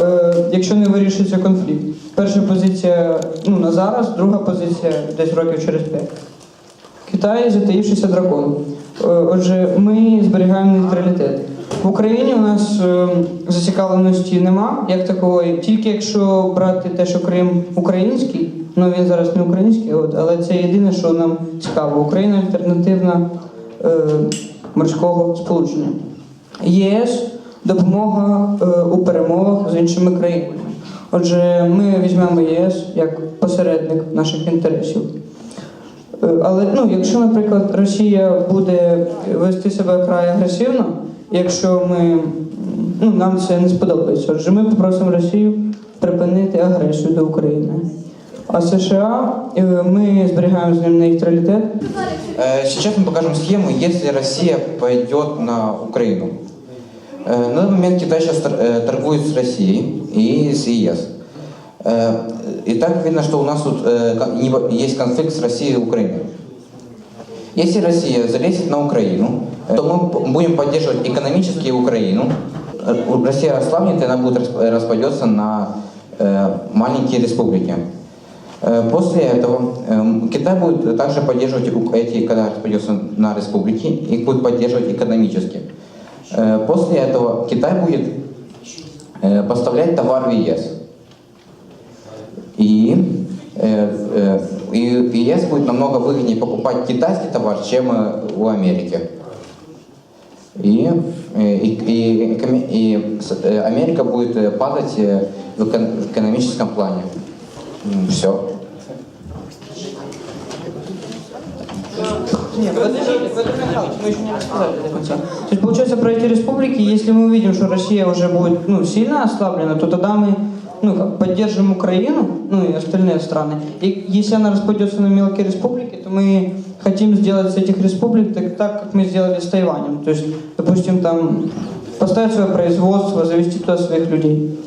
е, якщо не вирішиться конфлікт. Перша позиція ну, на зараз, друга позиція десь років через п'ять. Китай затаївшися дракон. Е, Отже, ми зберігаємо нейтралітет. В Україні у нас е, зацікавленості нема, як такої, тільки якщо брати те, що Крим український, ну він зараз не український, от, але це єдине, що нам цікаво. Україна альтернативна е, морського сполучення. ЄС допомога е, у перемовах з іншими країнами. Отже, ми візьмемо ЄС як посередник наших інтересів. Е, Але ну, якщо, наприклад, Росія буде вести себе край агресивно, якщо ми ну, нам це не сподобається, отже, ми попросимо Росію припинити агресію до України. А США е, ми зберігаємо з ним нейтралітет. Сейчас мы покажем схему, если Россия пойдет на Украину. Э, На данный момент Китай сейчас торгует с Россией и с ЕС. Э, И так видно, что у нас тут э, есть конфликт с Россией и Украиной. Если Россия залезет на Украину, э, то мы будем поддерживать экономически Украину. Э, Россия ослабнет, и она будет расп- распадется на э, маленькие республики. Э, После этого эм, Китай будет также поддерживать эти, когда распадется на республики, их будет поддерживать экономически. Э, После этого Китай будет э, поставлять товар в ЕС. И, э, и ЕС будет намного выгоднее покупать китайский товар, чем у Америки. И, и, и, и Америка будет падать в экономическом плане. Все. Нет, мы еще не рассказали. То есть, получается, про эти республики, если мы увидим, что Россия уже будет ну, сильно ослаблена, то тогда мы ну, как, поддержим Украину, ну и остальные страны. И если она распадется на мелкие республики, то мы хотим сделать с этих республик так, так как мы сделали с Тайванем. То есть, допустим, там поставить свое производство, завести туда своих людей.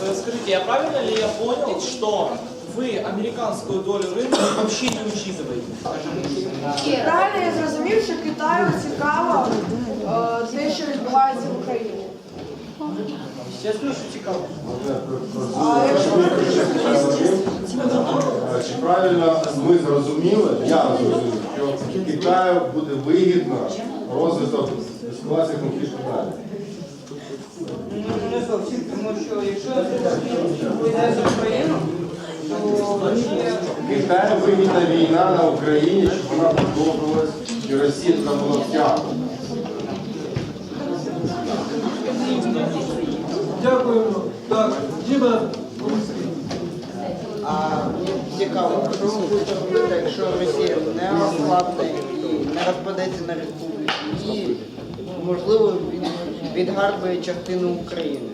Скажите, я правильно ли я понял, что вы американскую долю рынка вообще не учитываете? Правильно я зрозумів, що Китаю цікаво е, те, що відбувається в Україні. Естественно, що цікаво. А якщо Е, Чи правильно ми зрозуміли, я зрозумів, що Китаю буде вигідно розвиток ескалації конфлікту далі. Не зовсім, тому що якщо вийде за Україну, то Китаю вигідна війна на Україні, щоб вона продовжувалась і Росія туди була втягнута. Дякуємо. Так, Діма, А цікаво, що робити, якщо Росія не ослабне і не розпадеться на республіки, і, можливо, відгарбує частину України.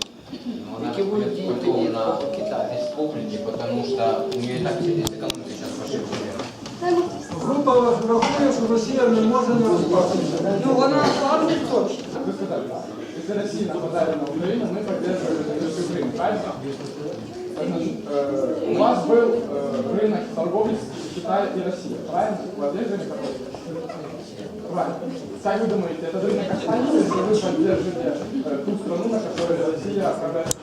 Які будуть дії тоді на Китаю? Республике, потому что у нее и так экономика сейчас пошла. група рахує, що Росія не може не розпастися. ну вона слабне точно. Вы сказали, да. Если Россия нападает на Украину, мы поддерживаем всю Украину, правильно? Значит, э, у вас был э, рынок торговли с Китая и Россия, правильно? Вы одержали такой? Правильно. Как вы думаете, этот рынок останется, если вы поддержите э, ту страну, на которой Россия отправляет